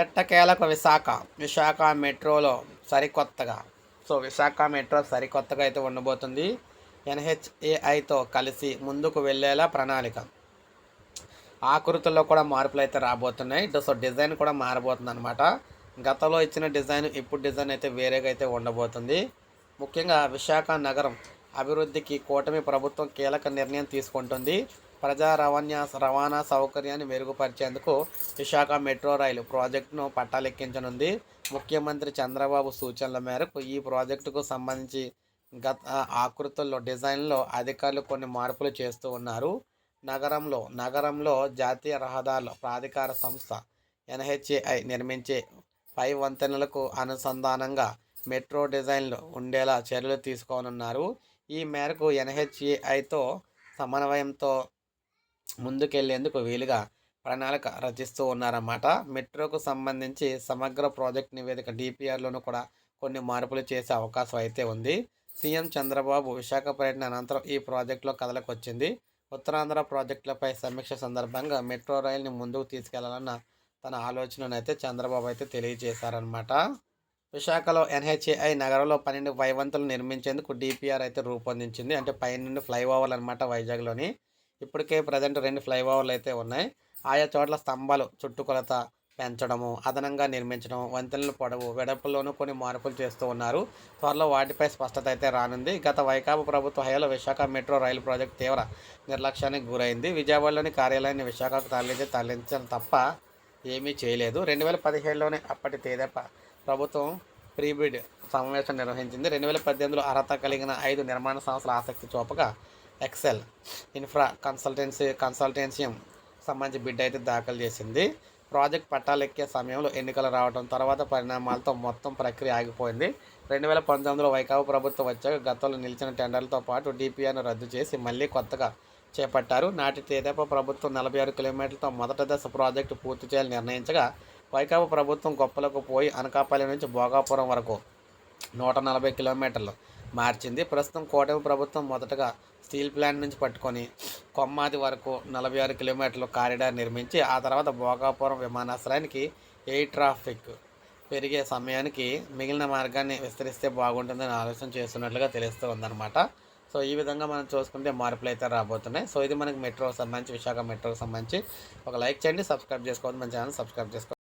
ఎట్టకేలకు విశాఖ? విశాఖ మెట్రోలో సరికొత్తగా. సో విశాఖ మెట్రో సరికొత్తగా అయితే ఉండబోతుంది. ఎన్హెచ్ఏఐతో కలిసి ముందుకు వెళ్ళేలా ప్రణాళిక. ఆకృతుల్లో కూడా మార్పులు అయితే రాబోతున్నాయి. సో డిజైన్ కూడా మారబోతుంది అనమాట గతంలో ఇచ్చిన డిజైన్ ఇప్పుడు డిజైన్ అయితే వేరేగా అయితే ఉండబోతుంది. ముఖ్యంగా విశాఖ నగరం అభివృద్ధికి కూటమి ప్రభుత్వం కీలక నిర్ణయం తీసుకుంటుంది. ప్రజా రవాణా రవాణా సౌకర్యాన్ని మెరుగుపరిచేందుకు విశాఖ మెట్రో రైలు ప్రాజెక్టును పట్టాలెక్కించనుంది. ముఖ్యమంత్రి చంద్రబాబు సూచనల మేరకు ఈ ప్రాజెక్టుకు సంబంధించి గత ఆకృతుల్లో డిజైన్లో అధికారులు కొన్ని మార్పులు చేస్తూ ఉన్నారు. నగరంలో నగరంలో జాతీయ రహదారుల ప్రాధికార సంస్థ ఎన్హెచ్ఏఐ నిర్మించే పై వంతెనలకు అనుసంధానంగా మెట్రో డిజైన్లు ఉండేలా చర్యలు తీసుకోనున్నారు. ఈ మేరకు ఎన్హెచ్ఏఐతో సమన్వయంతో ముందుకెళ్ళేందుకు వీలుగా ప్రణాళిక రచిస్తూ ఉన్నారన్నమాట. మెట్రోకు సంబంధించి సమగ్ర ప్రాజెక్ట్ నివేదిక డిపిఆర్లోనూ కూడా కొన్ని మార్పులు చేసే అవకాశం అయితే ఉంది. సీఎం చంద్రబాబు విశాఖ పర్యటన అనంతరం ఈ ప్రాజెక్టులో కథలకు వచ్చింది ఉత్తరాంధ్ర ప్రాజెక్టులపై సమీక్ష సందర్భంగా మెట్రో రైల్ని ముందుకు తీసుకెళ్ళాలన్న తన ఆలోచనను అయితే చంద్రబాబు అయితే తెలియజేశారనమాట విశాఖలో ఎన్హెచ్ఏఐ నగరంలో పన్నెండు వైవంతులు నిర్మించేందుకు డిపిఆర్ అయితే రూపొందించింది. అంటే పైనుండి ఫ్లైఓవర్లు అనమాట వైజాగ్లోని. ఇప్పటికే ప్రజెంట్ రెండు ఫ్లైఓవర్లు అయితే ఉన్నాయి. ఆయా చోట్ల స్తంభాలు చుట్టుకొలత పెంచడము అదనంగా నిర్మించడం వంతెనలు పొడవు వెడపుల్లోనూ కొన్ని మార్పులు చేస్తూ ఉన్నారు. త్వరలో వాటిపై స్పష్టత అయితే రానుంది. గత వైకాపా ప్రభుత్వ హయాంలో విశాఖ మెట్రో రైలు ప్రాజెక్టు తీవ్ర నిర్లక్ష్యానికి గురైంది. విజయవాడలోని కార్యాలయాన్ని విశాఖకు తరలించి తరలించడం తప్ప ఏమీ చేయలేదు. రెండు వేల పదిహేడులోనే అప్పటి తేదప ప్రభుత్వం ప్రీబిడ్ సమావేశం నిర్వహించింది. రెండు వేల పద్దెనిమిదిలో అర్హత కలిగిన ఐదు నిర్మాణ సంస్థల ఆసక్తి చూపగా ఎక్సెల్ ఇన్ఫ్రా కన్సల్టెన్సీ కన్సల్టెన్సీ సంబంధించి బిడ్ అయితే దాఖలు చేసింది. ప్రాజెక్ట్ పట్టాలెక్కే సమయంలో ఎన్నికలు రావడం తర్వాత పరిణామాలతో మొత్తం ప్రక్రియ ఆగిపోయింది. రెండు వేల పంతొమ్మిదిలో వైకాపా ప్రభుత్వం వచ్చాక గతంలో నిలిచిన టెండర్లతో పాటు డిపిఆర్ను రద్దు చేసి మళ్ళీ కొత్తగా చేపట్టారు. నాటి తేదేపా ప్రభుత్వం నలభై ఆరు కిలోమీటర్లతో మొదటి దశ ప్రాజెక్టు పూర్తి చేయాలని నిర్ణయించగా వైకాపా ప్రభుత్వం గొప్పలకు పోయి అనకాపల్లి నుంచి భోగాపురం వరకు నూట నలభై కిలోమీటర్లు మార్చింది. ప్రస్తుతం కూటమి ప్రభుత్వం మొదటగా స్టీల్ ప్లాంట్ నుంచి పట్టుకొని కొమ్మాది వరకు నలభై ఆరు కిలోమీటర్లు కారిడార్ నిర్మించి ఆ తర్వాత భోగాపురం విమానాశ్రయానికి ఎయిర్ ట్రాఫిక్ పెరిగే సమయానికి మిగిలిన మార్గాన్ని విస్తరిస్తే బాగుంటుందని ఆలోచన చేస్తున్నట్లుగా తెలుస్తూ ఉందన్నమాట. సో ఈ విధంగా మనం చూసుకుంటే మార్పులు అయితే రాబోతున్నాయి. సో ఇది మనకి మెట్రోకి సంబంధించి విశాఖ మెట్రోకి సంబంధించి. ఒక లైక్ చేయండి సబ్స్క్రైబ్ చేసుకోవద్దు. మన ఛానల్ సబ్స్క్రైబ్ చేసుకోండి.